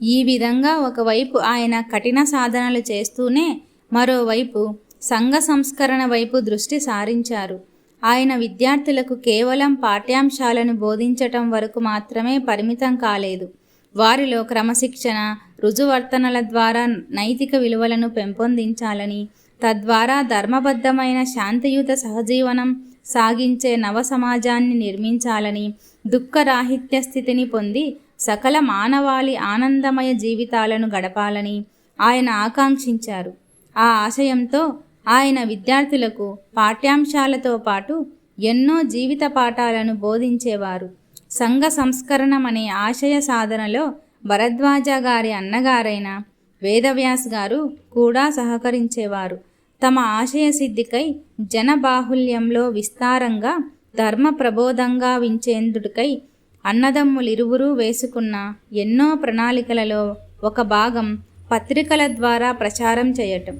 ఈ విధంగా ఒకవైపు ఆయన కఠిన సాధనలు చేస్తూనే మరోవైపు సంఘ సంస్కరణ వైపు దృష్టి సారించారు. ఆయన విద్యార్థులకు కేవలం పాఠ్యాంశాలను బోధించటం వరకు మాత్రమే పరిమితం కాలేదు. వారిలో క్రమశిక్షణ రుజువర్తనల ద్వారా నైతిక విలువలను పెంపొందించాలని తద్వారా ధర్మబద్ధమైన శాంతియుత సహజీవనం సాగించే నవ సమాజాన్ని నిర్మించాలని దుఃఖరాహిత్య స్థితిని పొంది సకల మానవాళి ఆనందమయ జీవితాలను గడపాలని ఆయన ఆకాంక్షించారు. ఆ ఆశయంతో ఆయన విద్యార్థులకు పాఠ్యాంశాలతో పాటు ఎన్నో జీవిత పాఠాలను బోధించేవారు. సంఘ సంస్కరణమనే ఆశయ సాధనలో భరద్వాజ గారి అన్నగారైన వేదవ్యాస్ గారు కూడా సహకరించేవారు. తమ ఆశయ సిద్ధికై జనబాహుల్యంలో విస్తారంగా ధర్మ ప్రబోధంగా వించేందుకై అన్నదమ్ములిరువురూ వేసుకున్న ఎన్నో ప్రణాళికలలో ఒక భాగం పత్రికల ద్వారా ప్రచారం చేయటం.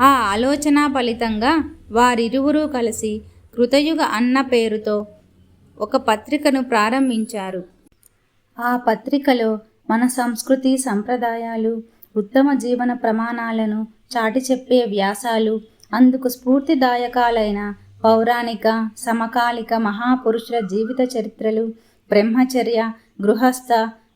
ఆ ఆలోచన ఫలితంగా వారిరువురూ కలిసి కృతయుగ అన్న పేరుతో ఒక పత్రికను ప్రారంభించారు. ఆ పత్రికలో మన సంస్కృతి సంప్రదాయాలు ఉత్తమ జీవన ప్రమాణాలను చాటి చెప్పే వ్యాసాలు అందుకు స్ఫూర్తిదాయకాలైన పౌరాణిక సమకాలిక మహాపురుషుల జీవిత చరిత్రలు బ్రహ్మచర్య గృహస్థ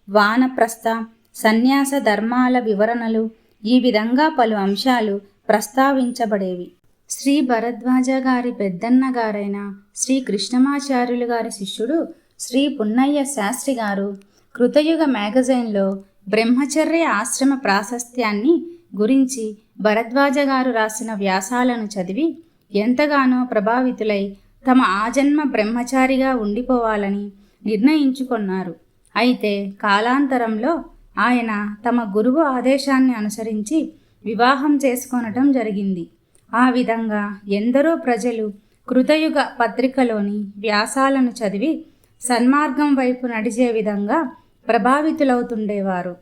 వానప్రస్థ సన్యాస ధర్మాల వివరణలు ఈ విధంగా పలు అంశాలు ప్రస్తావించబడేవి. శ్రీ భరద్వాజ గారి పెద్దన్న గారైన శ్రీ కృష్ణమాచార్యులు గారి శిష్యుడు శ్రీ పున్నయ్య శాస్త్రి గారు కృతయుగ మ్యాగజైన్లో బ్రహ్మచర్య ఆశ్రమ ప్రాశస్త్యాన్ని గురించి భరద్వాజ గారు రాసిన వ్యాసాలను చదివి ఎంతగానో ప్రభావితులై తమ ఆజన్మ బ్రహ్మచారిగా ఉండిపోవాలని నిర్ణయించుకున్నారు. అయితే కాలాంతరంలో ఆయన తమ గురువు ఆదేశాన్ని అనుసరించి వివాహం చేసుకొనటం జరిగింది. ఆ విధంగా ఎందరో ప్రజలు కృతయుగ పత్రికలోని వ్యాసాలను చదివి సన్మార్గం వైపు నడిచే విధంగా ప్రభావితులవుతుండేవారు.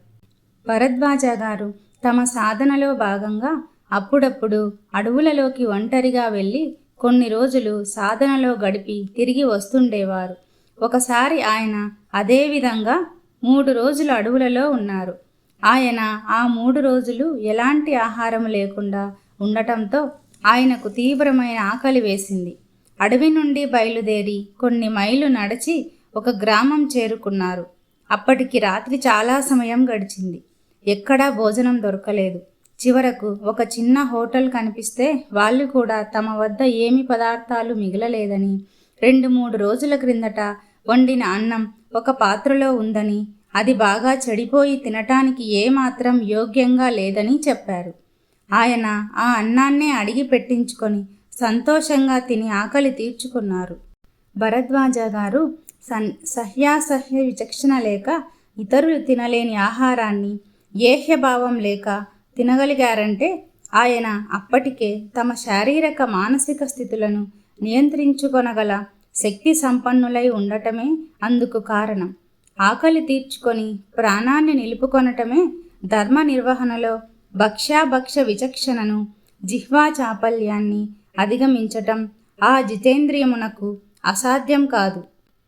భరద్వాజ గారు తమ సాధనలో భాగంగా అప్పుడప్పుడు అడవులలోకి ఒంటరిగా వెళ్ళి కొన్ని రోజులు సాధనలో గడిపి తిరిగి వస్తుండేవారు. ఒకసారి ఆయన అదేవిధంగా మూడు రోజులు అడవులలో ఉన్నారు. ఆయన ఆ మూడు రోజులు ఎలాంటి ఆహారం లేకుండా ఉండటంతో ఆయనకు తీవ్రమైన ఆకలి వేసింది. అడవి నుండి బయలుదేరి కొన్ని మైలు నడిచి ఒక గ్రామం చేరుకున్నారు. అప్పటికి రాత్రి చాలా సమయం గడిచింది. ఎక్కడా భోజనం దొరకలేదు. చివరకు ఒక చిన్న హోటల్ కనిపిస్తే వాళ్ళు కూడా తమ వద్ద ఏమి పదార్థాలు మిగలలేదని రెండు మూడు రోజుల క్రిందట వండిన అన్నం ఒక పాత్రలో ఉందని అది బాగా చెడిపోయి తినటానికి ఏమాత్రం యోగ్యంగా లేదని చెప్పారు. ఆయన ఆ అన్నాన్నే అడిగి పెట్టించుకొని సంతోషంగా తిని ఆకలి తీర్చుకున్నారు. భరద్వాజ గారు సన్ సహ్యాసహ్య విచక్షణ లేక ఇతరులు తినలేని ఆహారాన్ని ఏహ్యభావం లేక తినగలిగారంటే ఆయన అప్పటికే తమ శారీరక మానసిక స్థితులను నియంత్రించుకొనగల శక్తి సంపన్నులై ఉండటమే అందుకు కారణం. ఆకలి తీర్చుకొని ప్రాణాన్ని నిలుపుకొనటమే ధర్మ నిర్వహణలో భక్ష్యాభక్ష విచక్షణను జిహ్వా చాపల్యాన్ని అధిగమించటం ఆ జితేంద్రియమునకు అసాధ్యం కాదు.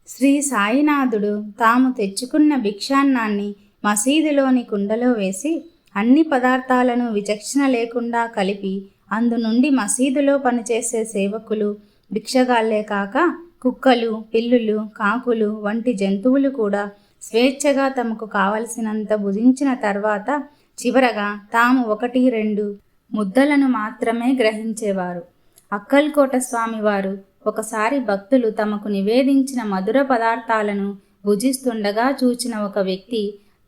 శ్రీ సాయినాథుడు తాము తెచ్చుకున్న భిక్షాన్నాన్ని మసీదులోని కుండలో వేసి అన్ని పదార్థాలను విచక్షణ లేకుండా కలిపి అందు నుండి మసీదులో పనిచేసే సేవకులు భిక్షగాళ్ళే కాక కుక్కలు పిల్లులు కాకులు వంటి జంతువులు కూడా స్వేచ్ఛగా తమకు కావలసినంత భుజించిన తర్వాత చివరగా తాము ఒకటి రెండు ముద్దలను మాత్రమే గ్రహించేవారు. అక్కల్కోట స్వామివారు ఒకసారి భక్తులు తమకు నివేదించిన మధుర పదార్థాలను భుజిస్తుండగా చూచిన ఒక వ్యక్తి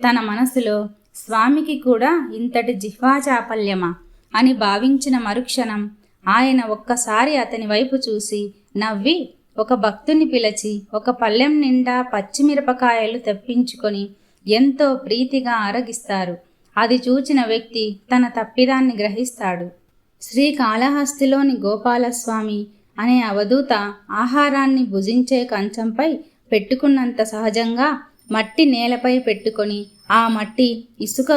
తన మనసులో స్వామికి కూడా ఇంతటి జిహ్వాచాపల్యమా అని భావించిన మరుక్షణం ఆయన ఒక్కసారి అతని వైపు చూసి నవ్వి ఒక భక్తుని పిలిచి ఒక పళ్ళెం నిండా పచ్చిమిరపకాయలు తెప్పించుకొని ఎంతో ప్రీతిగా ఆరగిస్తారు. అది చూచిన వ్యక్తి తన తప్పిదాన్ని గ్రహిస్తాడు. శ్రీకాళహస్తిలోని గోపాలస్వామి అనే అవధూత ఆహారాన్ని భుజించే కంచంపై పెట్టుకున్నంత సహజంగా మట్టి నేలపై పెట్టుకొని ఆ మట్టి ఇసుక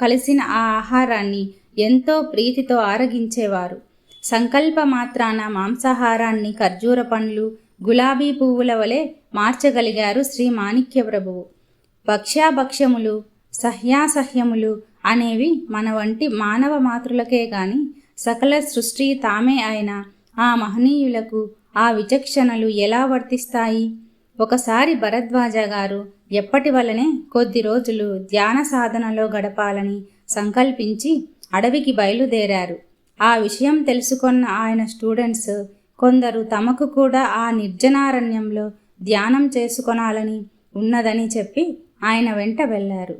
కలిసిన ఆ ఆహారాన్ని ఎంతో ప్రీతితో ఆరగించేవారు. సంకల్ప మాత్రాన మాంసాహారాన్ని ఖర్జూర పండ్లు గులాబీ పువ్వుల వలె మార్చగలిగారు శ్రీ మాణిక్య ప్రభువు భక్ష్యాభక్ష్యములు సహ్యాసహ్యములు అనేవి మన వంటి మానవ మాతృలకే గాని సకల సృష్టి తామే అయిన ఆ మహనీయులకు ఆ విచక్షణలు ఎలా వర్తిస్తాయి? ఒకసారి భరద్వాజ గారు ఎప్పటి వలనే కొద్ది రోజులు ధ్యాన సాధనలో గడపాలని సంకల్పించి అడవికి బయలుదేరారు. ఆ విషయం తెలుసుకున్న ఆయన స్టూడెంట్స్ కొందరు తమకు కూడా ఆ నిర్జనారణ్యంలో ధ్యానం చేసుకొనాలని ఉన్నదని చెప్పి ఆయన వెంట వెళ్ళారు.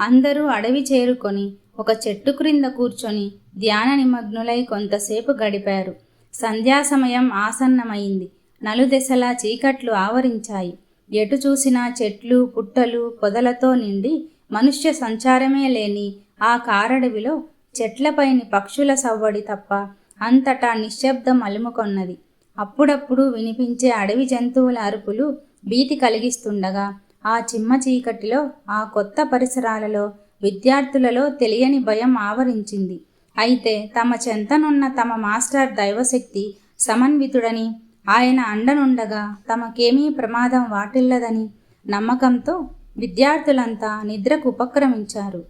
అందరూ అడవి చేరుకొని ఒక చెట్టు క్రింద కూర్చొని ధ్యాన నిమగ్నులై కొంతసేపు గడిపారు. సంధ్యా సమయం ఆసన్నమైంది. నలుదెసలా చీకట్లు ఆవరించాయి. ఎటు చూసినా చెట్లు పుట్టలు పొదలతో నిండి మనుష్య సంచారమే లేని ఆ కారడవిలో చెట్లపైని పక్షుల సవ్వడి తప్ప అంతటా నిశ్శబ్దం అలుముకొన్నది. అప్పుడప్పుడు వినిపించే అడవి జంతువుల అరుపులు భీతి కలిగిస్తుండగా ఆ చిమ్మ చీకటిలో ఆ కొత్త పరిసరాలలో విద్యార్థులలో తెలియని భయం ఆవరించింది. అయితే తమ చెంతనున్న తమ మాస్టర్ దైవశక్తి సమన్వితుడని ఆయన అండనుండగా తమకేమీ ప్రమాదం వాటిల్లదని నమ్మకంతో విద్యార్థులంతా నిద్రకు ఉపక్రమించారు.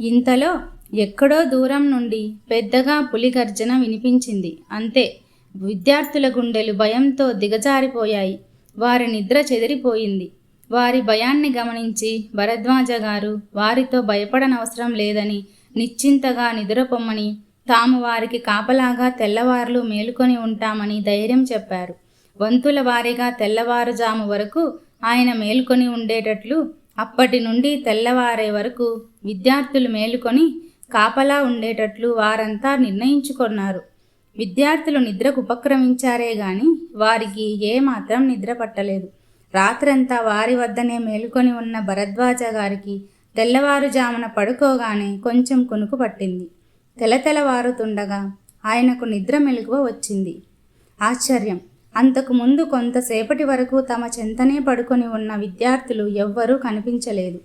ఇంతలో ఎక్కడో దూరం నుండి పెద్దగా పులి గర్జన వినిపించింది. అంతే. విద్యార్థుల గుండెలు భయంతో దిగజారిపోయాయి. వారి నిద్ర చెదిరిపోయింది. వారి భయాన్ని గమనించి భరద్వాజ గారు వారితో భయపడనవసరం లేదని నిశ్చింతగా నిద్రపొమ్మని తాము వారికి కాపలాగా తెల్లవారులు మేలుకొని ఉంటామని ధైర్యం చెప్పారు. వంతుల వారీగా తెల్లవారుజాము వరకు ఆయన మేలుకొని ఉండేటట్లు అప్పటి నుండి తెల్లవారే వరకు విద్యార్థులు మేలుకొని కాపలా ఉండేటట్లు వారంతా నిర్ణయించుకున్నారు. విద్యార్థులు నిద్రకు ఉపక్రమించారే గాని వారికి ఏమాత్రం నిద్ర పట్టలేదు. రాత్రంతా వారి వద్దనే మేలుకొని ఉన్న భరద్వాజ గారికి తెల్లవారుజామున పడుకోగానే కొంచెం కునుకు పట్టింది. తెలతెలవారుతుండగా ఆయనకు నిద్ర మెలకువ వచ్చింది. ఆశ్చర్యం! అంతకు ముందు కొంతసేపటి వరకు తమ చెంతనే పడుకొని ఉన్న విద్యార్థులు ఎవ్వరూ కనిపించలేదు.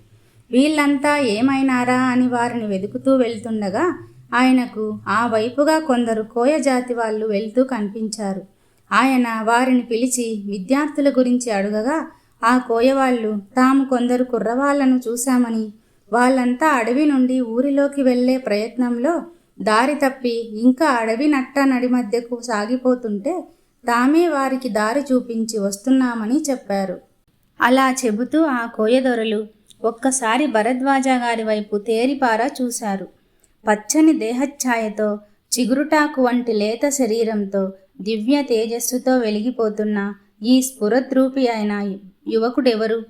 వీళ్ళంతా ఏమైనారా అని వారిని వెతుకుతూ వెళ్తుండగా ఆయనకు ఆ వైపుగా కొందరు కోయ జాతి వాళ్ళు వెళ్తూ కనిపించారు. ఆయన వారిని పిలిచి విద్యార్థుల గురించి అడగగా ఆ కోయవాళ్ళు తాము కొందరు కుర్రవాళ్ళను చూశామని వాళ్ళంతా అడవి నుండి ఊరిలోకి వెళ్ళే ప్రయత్నంలో దారి తప్పి ఇంకా అడవి నట్ట నడి మధ్యకు సాగిపోతుంటే తామే వారికి దారి చూపించి వస్తున్నామని చెప్పారు. అలా చెబుతూ ఆ కోయదొరలు ఒక్కసారి భరద్వాజ గారి వైపు తేరిపారా చూశారు. పచ్చని దేహఛాయతో చిగురుటాకు వంటి లేత శరీరంతో దివ్య తేజస్సుతో వెలిగిపోతున్న ఈ స్ఫురద్రూపి అయిన యువకుడెవరు?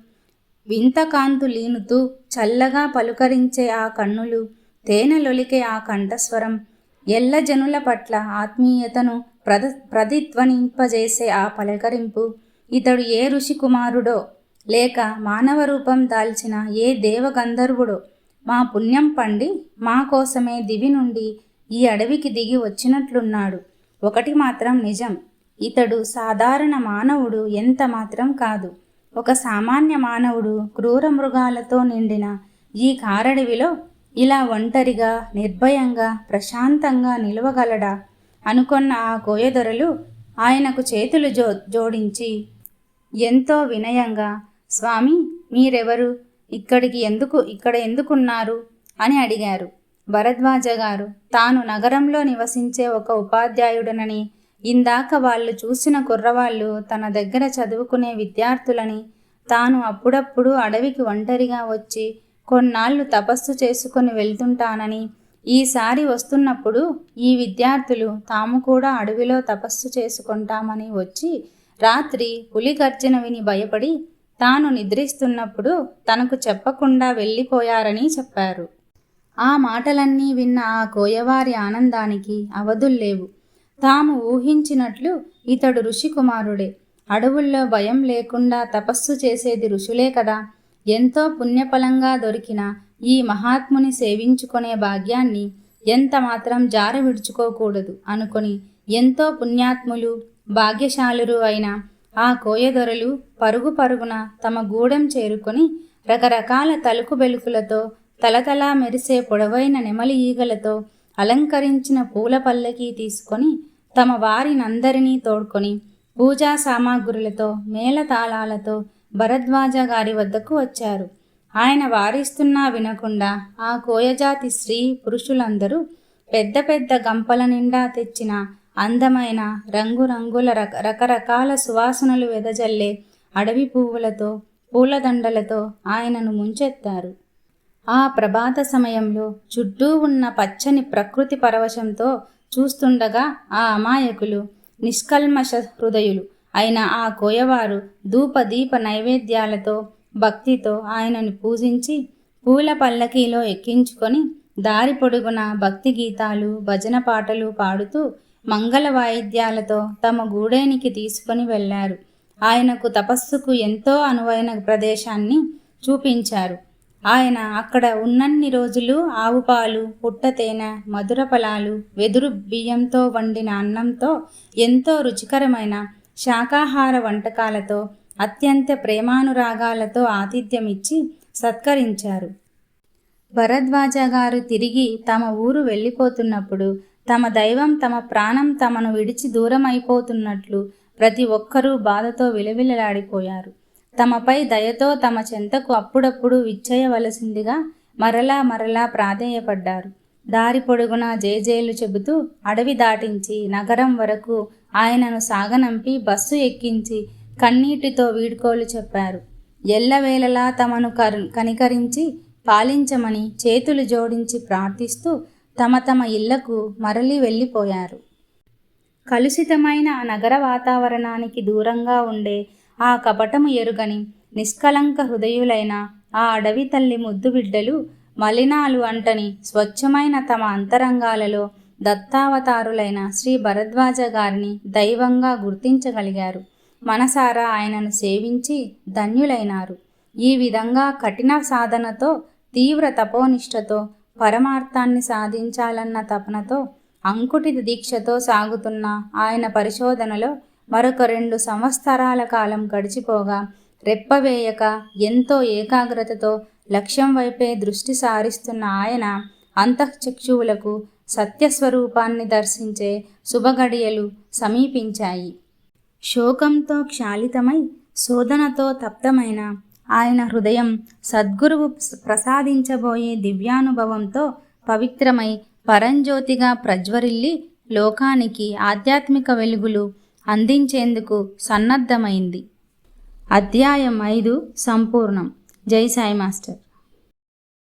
వింతకాంతు లీనుతూ చల్లగా పలుకరించే ఆ కన్నులు తేనెలొలికే ఆ కంఠస్వరం ఎల్ల జనుల పట్ల ఆత్మీయతను ప్రద ప్రతిధ్వనింపజేసే ఆ పలకరింపు ఇతడు ఏ ఋషి కుమారుడో లేక మానవ రూపం దాల్చిన ఏ దేవగంధర్వుడో మా పుణ్యం పండి మా కోసమే దివి నుండి ఈ అడవికి దిగి వచ్చినట్లున్నాడు. ఒకటి మాత్రం నిజం. ఇతడు సాధారణ మానవుడు ఎంత మాత్రం కాదు. ఒక సామాన్య మానవుడు క్రూర మృగాలతో నిండిన ఈ కారడవిలో ఇలా ఒంటరిగా నిర్భయంగా ప్రశాంతంగా నిలవగలడా? అనుకున్న ఆ కోయదొరలు ఆయనకు చేతులు జో జోడించి ఎంతో వినయంగా స్వామి మీరెవరు? ఇక్కడికి ఎందుకు ఇక్కడ ఎందుకున్నారు? అని అడిగారు. భరద్వాజ గారు తాను నగరంలో నివసించే ఒక ఉపాధ్యాయుడనని ఇందాక వాళ్ళు చూసిన కుర్రవాళ్ళు తన దగ్గర చదువుకునే విద్యార్థులని తాను అప్పుడప్పుడు అడవికి ఒంటరిగా వచ్చి కొన్నాళ్ళు తపస్సు చేసుకుని వెళ్తుంటానని ఈసారి వస్తున్నప్పుడు ఈ విద్యార్థులు తాము కూడా అడవిలో తపస్సు చేసుకుంటామని వచ్చి రాత్రి పులి గర్జన విని భయపడి తాను నిద్రిస్తున్నప్పుడు తనకు చెప్పకుండా వెళ్ళిపోయారని చెప్పారు. ఆ మాటలన్నీ విన్న ఆ కోయవారి ఆనందానికి అవధుల్లేవు తాము ఊహించినట్లు ఇతడు ఋషికుమారుడే. అడవుల్లో భయం లేకుండా తపస్సు చేసేది ఋషులే కదా. ఎంతో పుణ్యఫలంగా దొరికిన ఈ మహాత్ముని సేవించుకునే భాగ్యాన్ని ఎంత మాత్రం జార విడుచుకోకూడదు అనుకొని ఎంతో పుణ్యాత్ములు భాగ్యశాలురు అయిన ఆ కోయదొరలు పరుగు పరుగున తమ గూడెం చేరుకొని రకరకాల తలుకు బెలుకులతో తలతలా మెరిసే పొడవైన నెమలి ఈగలతో అలంకరించిన పూల పల్లకి తీసుకొని తమ వారినందరినీ తోడ్కొని పూజా సామాగ్రులతో మేళతాళాలతో భరద్వాజ గారి వద్దకు వచ్చారు. ఆయన వారిస్తున్నా వినకుండా ఆ కోయజాతి స్త్రీ పురుషులందరూ పెద్ద పెద్ద గంపల నిండా తెచ్చిన అందమైన రంగురంగుల రక రకరకాల సువాసనలు వెదజల్లే అడవి పువ్వులతో పూలదండలతో ఆయనను ముంచెత్తారు. ఆ ప్రభాత సమయంలో చుట్టూ ఉన్న పచ్చని ప్రకృతి పరవశంతో చూస్తుండగా ఆ అమాయకులు నిష్కల్మష హృదయులు అయిన ఆ కోయవారు ధూపదీప నైవేద్యాలతో భక్తితో ఆయనను పూజించి పూల పల్లకీలో ఎక్కించుకొని దారి పొడుగున భక్తి గీతాలు భజన పాటలు పాడుతూ మంగళ వాయిద్యాలతో తమ గూడేనికి తీసుకొని వెళ్ళారు. ఆయనకు తపస్సుకు ఎంతో అనువైన ప్రదేశాన్ని చూపించారు. ఆయన అక్కడ ఉన్నన్ని రోజులు ఆవు పాలు పుట్టతేనె మధుర ఫలాలు వెదురు బియ్యంతో వండిన అన్నంతో ఎంతో రుచికరమైన శాకాహార వంటకాలతో అత్యంత ప్రేమానురాగాలతో ఆతిథ్యమిచ్చి సత్కరించారు. భరద్వాజ గారు తిరిగి తమ ఊరు వెళ్ళిపోతున్నప్పుడు తమ దైవం తమ ప్రాణం తమను విడిచి దూరం అయిపోతున్నట్లు ప్రతి ఒక్కరూ బాధతో విలవిలలాడిపోయారు. తమపై దయతో తమ చెంతకు అప్పుడప్పుడు విచ్చేయవలసిందిగా మరలా మరలా ప్రాధేయపడ్డారు. దారి పొడుగునా జేజేలు చెబుతూ అడవి దాటించి నగరం వరకు ఆయనను సాగనంపి బస్సు ఎక్కించి కన్నీటితో వీడ్కోలు చెప్పారు. ఎల్లవేళలా తమను కరు కనికరించి పాలించమని చేతులు జోడించి ప్రార్థిస్తూ తమ తమ ఇళ్ళకు మరలి వెళ్ళిపోయారు. కలుషితమైన ఆ నగర వాతావరణానికి దూరంగా ఉండే ఆ కపటము ఎరుగని నిష్కలంక హృదయులైన ఆ అడవి తల్లి ముద్దు బిడ్డలు మలినాలు అంటని స్వచ్ఛమైన తమ అంతరంగాలలో దత్తావతారులైన శ్రీ భరద్వాజ గారిని దైవంగా గుర్తించగలిగారు. మనసారా ఆయనను సేవించి ధన్యులైనారు. ఈ విధంగా కఠిన సాధనతో తీవ్ర తపోనిష్టతో పరమార్థాన్ని సాధించాలన్న తపనతో అంకుటిత దీక్షతో సాగుతున్న ఆయన పరిశోధనలో మరొక రెండు సంవత్సరాల కాలం గడిచిపోగా రెప్పవేయక ఎంతో ఏకాగ్రతతో లక్ష్యం వైపే దృష్టి సారిస్తున్న ఆయన అంతఃచక్షువులకు సత్యస్వరూపాన్ని దర్శించే శుభగడియలు సమీపించాయి. శోకంతో క్షాళితమై శోధనతో తప్తమైన ఆయన హృదయం సద్గురువు ప్రసాదించబోయే దివ్యానుభవంతో పవిత్రమై పరంజ్యోతిగా ప్రజ్వరిల్లి లోకానికి ఆధ్యాత్మిక వెలుగులు అందించేందుకు సన్నద్ధమైంది. అధ్యాయం ఐదు సంపూర్ణం. జై సాయి మాస్టర్.